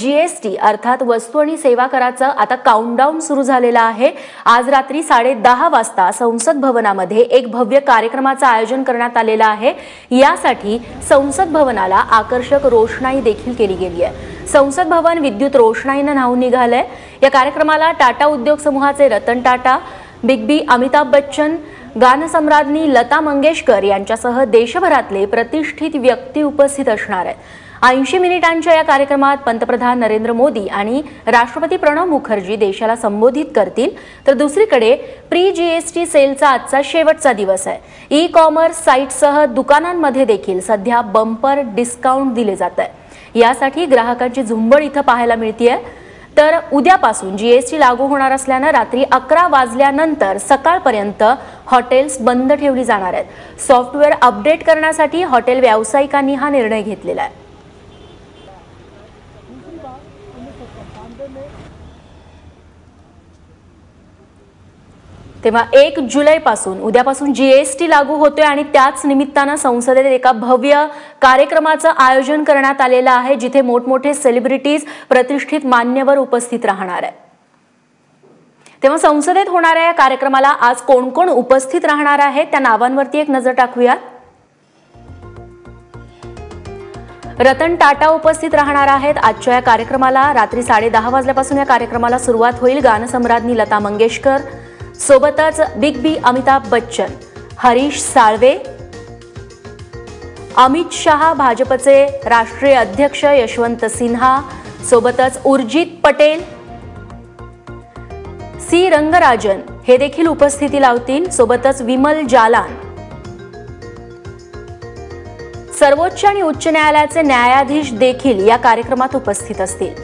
GST अर्थात वस्तू आणि सेवा कराचं आता काउंटडाऊन सुरू झालेलं आहे. आज रात्री साडे दहा वाजता संसद भवनामध्ये एक भव्य कार्यक्रमाचं आयोजन करण्यात आलेलं आहे. यासाठी संसद भवनाला आकर्षक रोषणाई देखील केली गेली आहे. संसद भवन विद्युत रोषणाईनं न्हावून निघालंय. या कार्यक्रमाला टाटा उद्योग समूहाचे रतन टाटा बिग बी अमिताभ बच्चन गानसम्राज्ञी लता मंगेशकर यांच्यासह देशभरातले प्रतिष्ठित व्यक्ती उपस्थित असणार आहेत. ऐंशी मिनिटांच्या या कार्यक्रमात पंतप्रधान नरेंद्र मोदी आणि राष्ट्रपती प्रणव मुखर्जी देशाला संबोधित करतील. तर दुसरीकडे प्री जीएसटी सेलचा आजचा शेवटचा दिवस आहे. ई कॉमर्स साईटसह दुकानांमध्ये देखील सध्या बंपर डिस्काउंट दिले जात आहे. यासाठी ग्राहकांची झुंबड इथं पाहायला मिळतीये. तर उद्यापासून जीएसटी लागू होणार असल्यानं रात्री अकरा वाजल्यानंतर सकाळपर्यंत हॉटेल्स बंद ठेवली जाणार आहेत. सॉफ्टवेअर अपडेट करण्यासाठी हॉटेल व्यावसायिकांनी हा निर्णय घेतलेला आहे. तेव्हा एक जुलैपासून उद्यापासून जीएसटी लागू होतोय आणि त्याच निमित्तानं संसदेत एका भव्य कार्यक्रमाचं आयोजन करण्यात आलेलं आहे जिथे मोठमोठे सेलिब्रिटीज प्रतिष्ठित मान्यवर उपस्थित राहणार आहे तेव्हा संसदेत होणाऱ्या या कार्यक्रमाला आज कोण कोण उपस्थित राहणार आहे त्या नावांवरती एक नजर टाकूयात. रतन टाटा उपस्थित राहणार आहेत. आजच्या या कार्यक्रमाला रात्री साडे दहा वाजल्यापासून या कार्यक्रमाला सुरुवात होईल. गानसम्राज्ञी लता मंगेशकर. सोबतच बिग बी अमिताभ बच्चन हरीश साळवे अमित शहा भाजपचे राष्ट्रीय अध्यक्ष यशवंत सिन्हा सोबतच उर्जित पटेल सी रंगराजन हे देखील उपस्थिती लावतील. सोबतच विमल जालान सर्वोच्च आणि उच्च न्यायालयाचे न्यायाधीश देखील या कार्यक्रमात उपस्थित असतील.